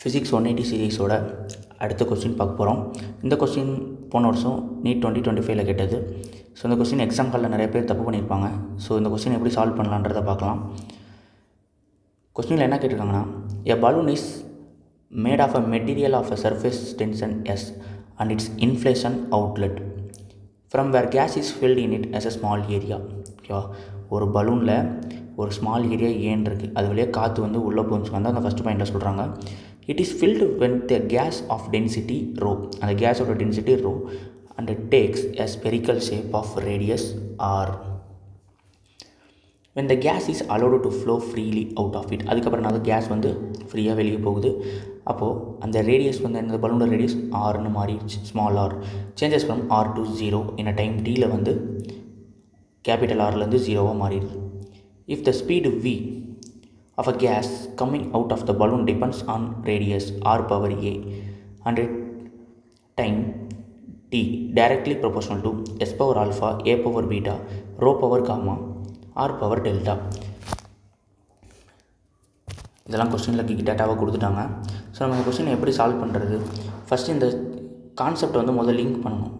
Physics one eighty சீரீஸோட அடுத்த question பார்க்க போகிறோம் இந்த கொஸ்டின் போன வருஷம் நீட் டுவெண்ட்டி டுவெண்ட்டி ஃபைவ்ல கேட்டது. ஸோ இந்த கொஸ்டின் எக்ஸாம் காலில் நிறைய பேர் தப்பு பண்ணியிருப்பாங்க. ஸோ இந்த கொஸ்டின் எப்படி சால்வ் பண்ணலான்றதை பார்க்கலாம். கொஸ்டினில் என்ன கேட்டிருக்காங்கன்னா a balloon is made of a material of a surface tension S and its inflation outlet from where gas is filled in it is a small area ஓகேவா ஒரு பலூனில் ஒரு ஸ்மால் ஏரியா ஏன் இருக்குது அது வழியாக காற்று வந்து உள்ளே போச்சுன்னு வந்து அந்த ஃபஸ்ட் பாயிண்டில் சொல்கிறாங்க it is filled when the gas of density rho அந்த கேஸோட density rho and takes a spherical shape of radius R when the gas is allowed to flow freely out of it அதுக்கப்புறம் அந்த case வந்து ஃப்ரீயாக வெளியே போகுது. அப்போது அந்த ரேடியஸ் வந்து அந்த பலூனோட ரேடியஸ் ஆர்னு மாறிடுச்சு. Small R changes from R to zero in a time டீயில் வந்து கேபிட்டல் ஆர்லேருந்து ஜீரோவாக மாறிடுது. If the speed V of a gas coming out of the balloon depends on radius R power A and time t directly proportional to s power alpha a power beta rho power gamma r power delta. இதெல்லாம் கொஸ்டினில் டேட்டாவை கொடுத்துட்டாங்க. So நம்ம இந்த கொஸ்டினை எப்படி solve பண்ணுறது first இந்த கான்செப்ட் வந்து முதல்ல லிங்க் பண்ணணும்.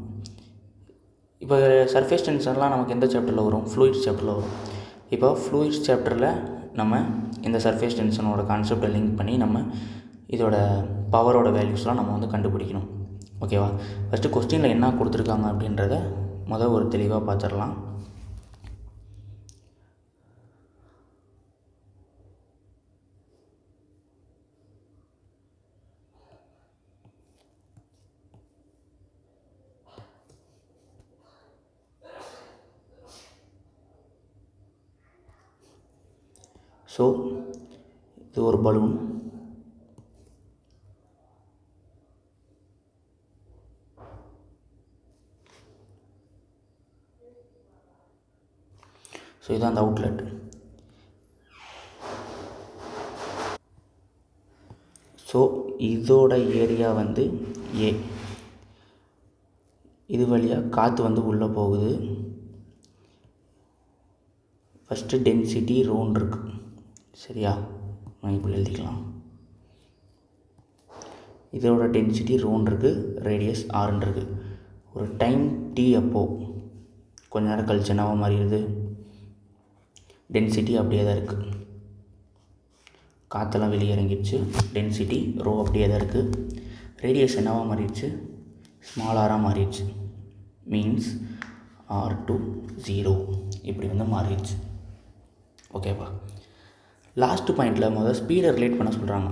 இப்போ சர்ஃபேஸ் டென்ஷன்லாம் நமக்கு எந்த சாப்டரில் வரும்? ஃப்ளூயிட்ஸ் சாப்டரில் வரும். இப்போ ஃப்ளூயிட்ஸ் சாப்டரில் நம்ம இந்த சர்ஃபேஸ் டென்ஷனோட கான்செப்டை லிங்க் பண்ணி நம்ம இதோட பவரோட வேல்யூஸ்லாம் நம்ம வந்து கண்டுபிடிக்கணும். ஓகேவா ஃபஸ்ட்டு கொஸ்டினில் என்ன கொடுத்துருக்காங்க அப்படின்றத முதல் ஒரு தெளிவாக பார்த்துடலாம். ஸோ இது ஒரு பலூன் ஸோ இதுதான் அந்த அவுட்லெட் ஸோ இதோட ஏரியா வந்து ஏ இது வழியாக காற்று வந்து உள்ளே போகுது. ஃபஸ்ட்டு டென்சிட்டி ரோன் இருக்குது சரியா? நான் இப்படி எழுதிக்கலாம் இதோட டென்சிட்டி ரோன் இருக்குது ரேடியஸ் ஆர்ன்னு இருக்குது ஒரு டைம் டி அப்போது கொஞ்ச நேரம் கழிச்சு என்னவா மாறிடுது? டென்சிட்டி அப்படியே தான் இருக்குது காற்றெல்லாம் வெளியே இறங்கிடுச்சு. டென்சிட்டி ரோ அப்படியே தான் இருக்குது ரேடியஸ் என்னவா மாறிடுச்சு? ஸ்மால் ஆராக மாறிடுச்சு. மீன்ஸ் ஆர் டு ஜீரோ இப்படி வந்து மாறிடுச்சு. ஓகேவா லாஸ்ட் பாயிண்டில் முதல் ஸ்பீடை ரிலேட் பண்ண சொல்கிறாங்க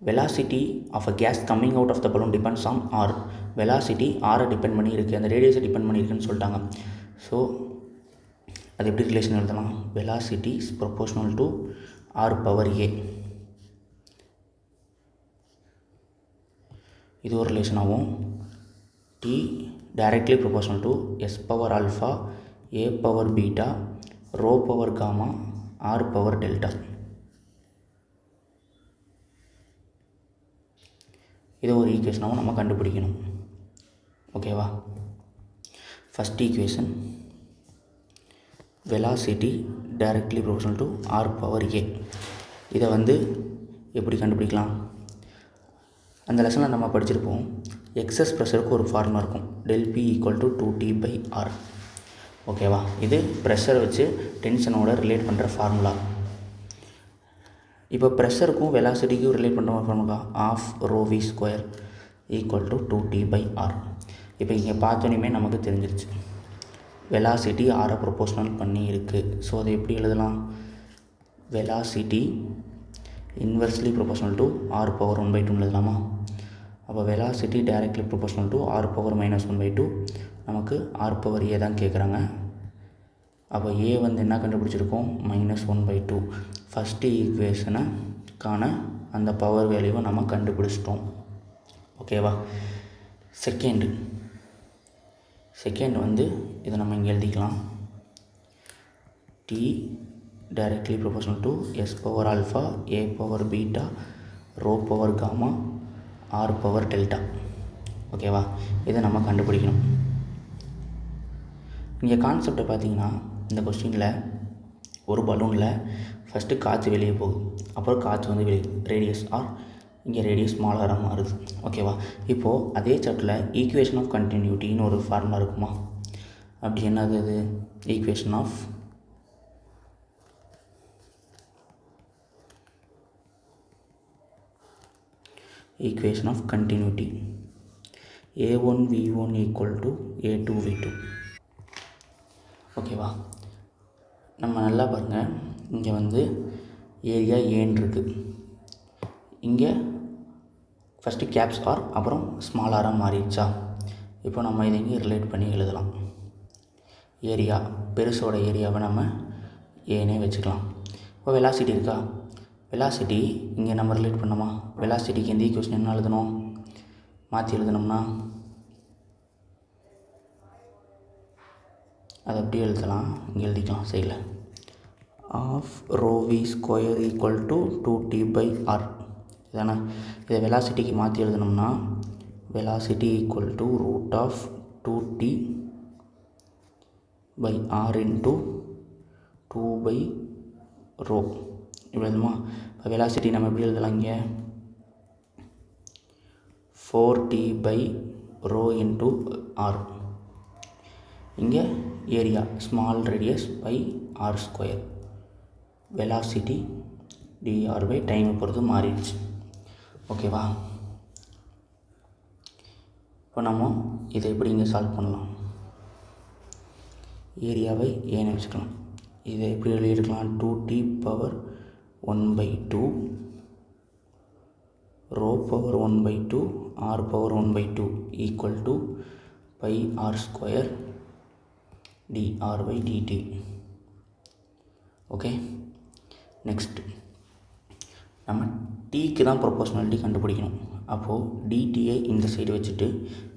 velocity of a gas coming out of the balloon depends on R velocity ஆரை டிபெண்ட் பண்ணியிருக்கு அந்த ரேடியஸை டிபெண்ட் பண்ணியிருக்குன்னு சொல்லிட்டாங்க. ஸோ அது எப்படி ரிலேஷன் எழுதலாம் velocity is proportional to R power A இது ஒரு ரிலேஷனாகவும் T directly proportional to S power alpha A power beta rho power gamma R power delta இதை ஒரு ஈக்குவேஷனாகவும் நம்ம கண்டுபிடிக்கணும். ஓகேவா first equation velocity directly proportional to R power A இதை வந்து எப்படி கண்டுபிடிக்கலாம்? அந்த லெசனில் நம்ம படிச்சிருப்போம். எக்ஸஸ் ப்ரெஷருக்கு ஒரு ஃபார்முலா இருக்கும். Del P equal to two T by R ஓகேவா? இது ப்ரெஷர் வச்சு டென்ஷனோட ரிலேட் பண்ணுற ஃபார்முலா இப்போ ப்ரெஷருக்கும் வெலாசிட்டிக்கும் ரிலேட் பண்ணுற formula half rho v square equal to two T by R இப்போ இங்கே பார்த்தோன்னே நமக்கு தெரிஞ்சிருச்சு. வெலாசிட்டி ஆரை ப்ரொபோஷனல் பண்ணி இருக்குது ஸோ அதை எப்படி எழுதலாம்? Velocity inversely proportional to R power one by டூன்னு எழுதலாமா? அப்போ velocity directly proportional to R power minus one by two நமக்கு ஆர் பவர் ஏ தான் கேட்குறாங்க. அப்போ ஏ வந்து என்ன கண்டுபிடிச்சிருக்கோம்? Minus one by two first ஈக்குவேஷனை காண அந்த பவர் வேல்யூவை நம்ம கண்டுபிடிச்சிட்டோம். ஓகேவா செகண்டு செகண்ட் வந்து இதை நம்ம இங்கே எழுதிக்கலாம். T directly proportional to S power alpha A power beta rho power gamma R power delta ஓகேவா இதை நம்ம கண்டுபிடிக்கணும். இங்கே கான்செப்டை பார்த்தீங்கன்னா இந்த கொஸ்டினில் ஒரு பலூனில் ஃபஸ்ட்டு காற்று வெளியே போகுது. அப்புறம் காற்று வந்து வெளியே ரேடியஸ் ஆர் இங்கே ரேடியஸ் ஸ்மாலராக மாறுது. ஓகேவா இப்போது அதே சாப்டரில் ஈக்குவேஷன் ஆஃப் கண்டினியூட்டின்னு ஒரு ஃபார்முலா இருக்குமா? அப்படி என்னது அது? Equation of equation of continuity A one V one equal to A two V two ஓகேவா? நம்ம நல்லா பாருங்கள் இங்கே வந்து ஏரியா ஏன் இருக்குது இங்கே ஃபஸ்ட்டு கேப்ஸ் ஆர் அப்புறம் ஸ்மால் ஆராக மாறிடுச்சா? இப்போ நம்ம இதை இங்கே ரிலேட் பண்ணி எழுதலாம். ஏரியா பெருசோட ஏரியாவை நம்ம ஏனே வச்சுக்கலாம். இப்போ வெலாசிட்டி இருக்கா? வெலாசிட்டி இங்கே நம்ம ரிலேட் பண்ணோமா வெலாசிட்டிக்கு எந்த ஈக்குவேஷன் என்ன எழுதணும்? மாற்றி எழுதணும்னா? அதை அப்படியே எழுதலாம். இங்கே எழுதிக்கலாம் சைடில். Half rho V square equal to two T by R இதானே? இதை வெலாசிட்டிக்கு மாற்றி எழுதணும்னா velocity equal to root of two T by R into two by rho இப்படி எழுதுமா இப்போ வெலாசிட்டி நம்ம எப்படி எழுதலாம் இங்கே? Four T by rho into R இங்கே area small radius pi R square velocity dr by டைமை பொறுத்து மாறிடுச்சு. ஓகேவா இப்போ நம்ம இதை எப்படி இங்கே சால்வ் பண்ணலாம்? ஏரியாவை ஏன்னு வச்சுக்கலாம். இதை எப்படி எழுதியிருக்கலாம்? Two T power one by two rho power one by two R power one by two equal to pi R square dr dt okay next நம்ம டீக்கு தான் ப்ரொபோஷனாலிட்டி கண்டுபிடிக்கணும். அப்போது டிடியை இந்த சைடு வச்சுட்டு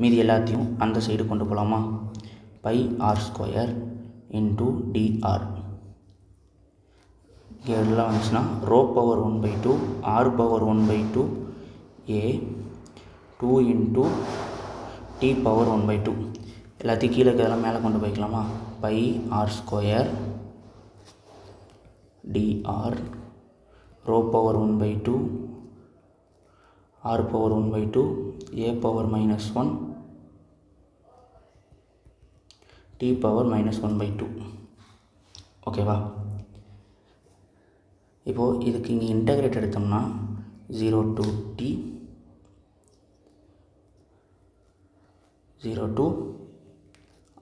மீதி எல்லாத்தையும் அந்த சைடு கொண்டு போகலாமா pi R square into dr இங்கே எல்லாம் வந்துச்சுன்னா rho power one by two R power one by two A two into T power one by two எல்லாத்தையும் கீழே இருக்கிறதெல்லாம் மேலே கொண்டு போய்க்கலாமா? Pi R square dr rho power one by two R power one by two A power minus one T power minus one by two ஓகேவா இப்போது இதுக்கு இங்கே integrate எடுத்தோம்னா zero to T zero to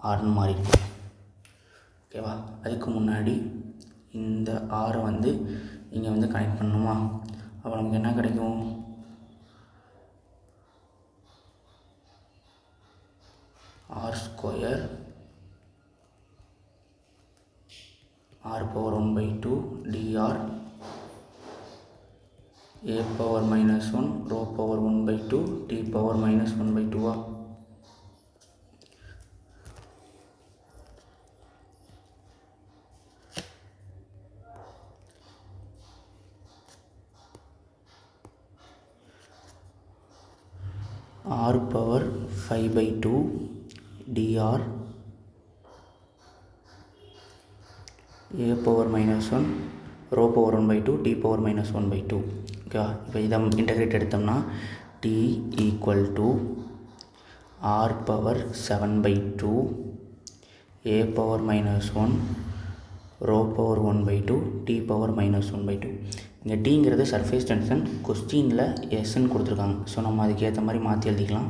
ஆர்னு இருக்கும் ஓகேவா? அதுக்கு முன்னாடி இந்த ஆரை வந்து இங்கே வந்து கனெக்ட் பண்ணணுமா? அப்போ நமக்கு என்ன கிடைக்கும்? R square R power one by two dr A power minus one rho power one by two T power minus one by டூவா R power five by two dr. A power minus one rho power one by two T power minus one by two. ஓகேவா இப்போ இதை integrate எடுத்தோம்னா T equal to R power seven by two A power minus one rho power one by two T power minus one by two. இங்கே டீங்கிறது surface tension கொஸ்டினில் எஸ்ன்னு கொடுத்துருக்காங்க. So நம்ம அதுக்கேற்ற மாதிரி மாற்றி எழுதிக்கலாம்.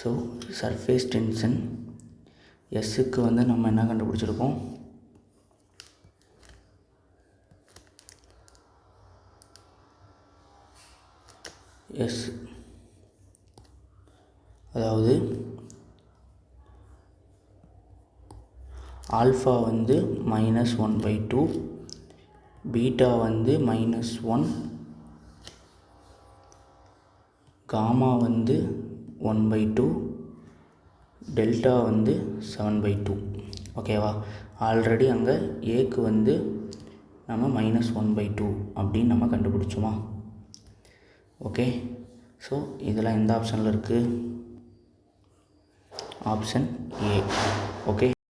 ஸோ சர்ஃபேஸ் டென்ஷன் எஸ்ஸுக்கு வந்து நம்ம என்ன கண்டுபிடிச்சிருக்கோம்? எஸ். அதாவது ஆல்ஃபா வந்து minus one by two beta வந்து மைனஸ் ஒன் காமா வந்து ஒன் பை டூ டெல்டா வந்து செவன் பை டூ ஓகேவா ஆல்ரெடி அங்கே ஏக்கு வந்து நம்ம மைனஸ் ஒன் பை டூ அப்படின்னு நம்ம கண்டுபிடிச்சோமா? ஓகே. ஸோ இதெல்லாம் எந்த ஆப்ஷனில் இருக்குது ஆப்ஷன் ஏ ஓகே